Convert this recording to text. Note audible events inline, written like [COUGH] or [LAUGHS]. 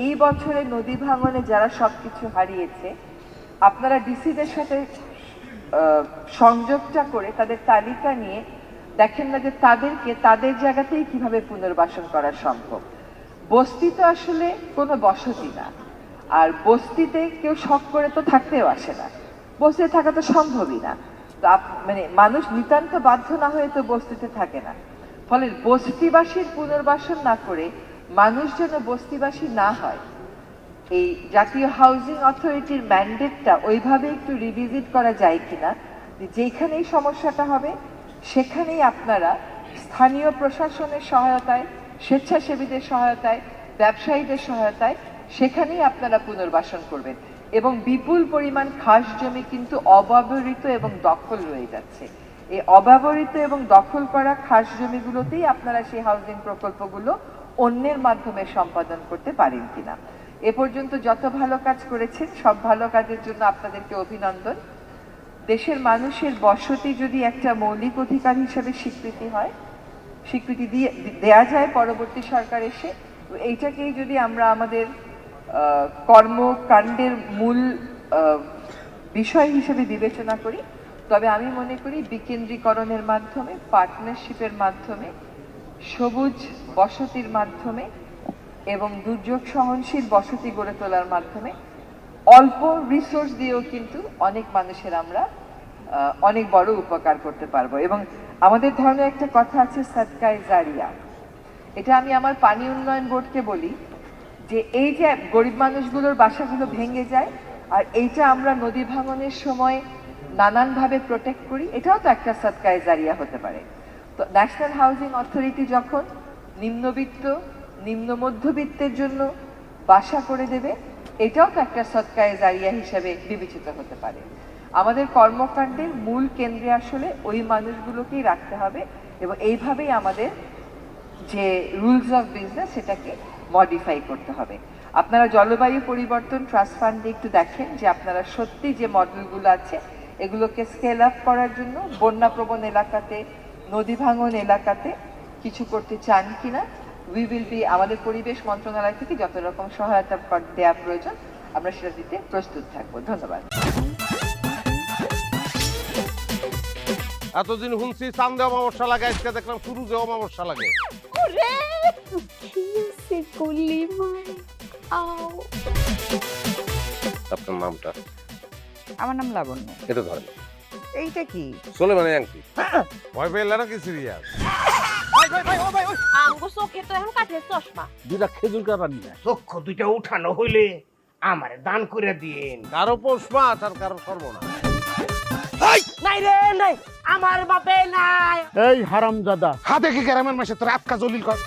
এই বছরে নদী ভাঙনে যারা সবকিছু হারিয়েছে, আপনারা ডিসিদের সাথে সংযোগটা করে তাদের তালিকা নিয়ে দেখেন না যে তাদেরকে তাদের জায়গাতেই কীভাবে পুনর্বাসন করা সম্ভব। বস্তি তো আসলে কোনো বসতি না, আর বস্তিতে কেউ শখ করে তো থাকতেও আসে না। বস্তিতে থাকা তো সম্ভবই না। তো মানে মানুষ নিতান্ত বাধ্য না হয়ে তো বস্তিতে থাকে না। ফলে বস্তিবাসীর পুনর্বাসন না করে মানুষ যেন বস্তিবাসী না হয়। এই জাতীয় হাউজিং অথরিটির ম্যান্ডেটটা ওইভাবে একটু রিভিজিট করা যায় কিনা যেখানেই সমস্যাটা হবে, সেখানেই আপনারা স্থানীয় প্রশাসনের সহায়তায়, স্বেচ্ছাসেবীদের সহায়তায়, ব্যবসায়ীদের সহায়তায় সেখানেই আপনারা পুনর্বাসন করবেন। এবং বিপুল পরিমাণ খাস জমি কিন্তু অব্যবহৃত এবং দখল রয়ে যাচ্ছে। এই অব্যবহৃত এবং দখল করা খাস জমিগুলোতেই আপনারা সেই হাউজিং প্রকল্পগুলো অন্যের মাধ্যমে সম্পাদন করতে পারেন কিনা। এ পর্যন্ত যত ভালো কাজ করেছেন, সব ভালো কাজের জন্য আপনাদেরকে অভিনন্দন। দেশের মানুষের বসতি যদি একটা মৌলিক অধিকার হিসেবে স্বীকৃতি হয়, স্বীকৃতি দিয়ে, দেয়া যায় পরবর্তী সরকার এসে, এইটাকেই যদি আমরা আমাদের কর্মকাণ্ডের মূল বিষয় হিসেবে বিবেচনা করি, তবে আমি মনে করি বিকেন্দ্রীকরণের মাধ্যমে, পার্টনারশিপের মাধ্যমে সবুজ বসতির মাধ্যমে এবং দুর্যোগ সহনশীল বসতি গড়ে তোলার মাধ্যমে অল্প রিসোর্স দিয়েও কিন্তু অনেক মানুষের আমরা অনেক বড় উপকার করতে পারব। এবং আমাদের ধরনের একটা কথা আছে সৎকায় জারিয়া। এটা আমি আমার পানি উন্নয়ন বোর্ডকে বলি যে এই যে গরিব মানুষগুলোর বাসাগুলো ভেঙে যায় আর এইটা আমরা নদী ভাঙনের সময় নানানভাবে প্রোটেক্ট করি, এটাও তো একটা সৎকায় জারিয়া হতে পারে। তো ন্যাশনাল হাউজিং অথরিটি যখন নিম্নবিত্ত, নিম্ন মধ্যবিত্তের জন্য বাসা করে দেবে, এটাও তো একটা সৎকায় জারিয়া হিসাবে বিবেচিত হতে পারে। আমাদের কর্মকাণ্ডের মূল কেন্দ্রে আসলে ওই মানুষগুলোকেই রাখতে হবে এবং এইভাবেই আমাদের যে রুলস অফ বিজনেস সেটাকে মডিফাই করতে হবে। আপনারা জলবায়ু পরিবর্তন ট্রাস্ট ফান্ডে একটু দেখেন যে আপনারা সত্যি যে মডেলগুলো আছে, এগুলোকে স্কেল আপ করার জন্য বন্যা প্রবণ এলাকাতে নদী ভাঙন এলাকাতে কিছু করতে চান কিনা উই উইল বি আমাদের পরিবেশ মন্ত্রণালয় থেকে যত রকম সহায়তা দেওয়া প্রয়োজন আমরা সেটা দিতে প্রস্তুত থাকব। ধন্যবাদ। এতদিন শুনছি চান্দে অমাবস্যা লাগে আজকে দেখলাম শুরুতে অমাবস্যা লাগে। আপনার নামটা? আমার নাম লাবণ্য। এটা ধরেন। এইটা কি? চলে মানে আংটি ভয় পেলে নাকি সিরিয়াস আমগো চোখে তো এখন কাঠের চশমা। দুটা খেজুর কাটা নিয়ে। চক্ষু দুইটা উঠানো হইলে আমারে দান করে দিন। কারও পৌষ মাস আর কারও সর্বনাশ নাই রে নাই। আমার বাপে নাই। এই হারামজাদা। হাতে কি গ্রামের মাসে তোর আটকা জলিল কর। [LAUGHS]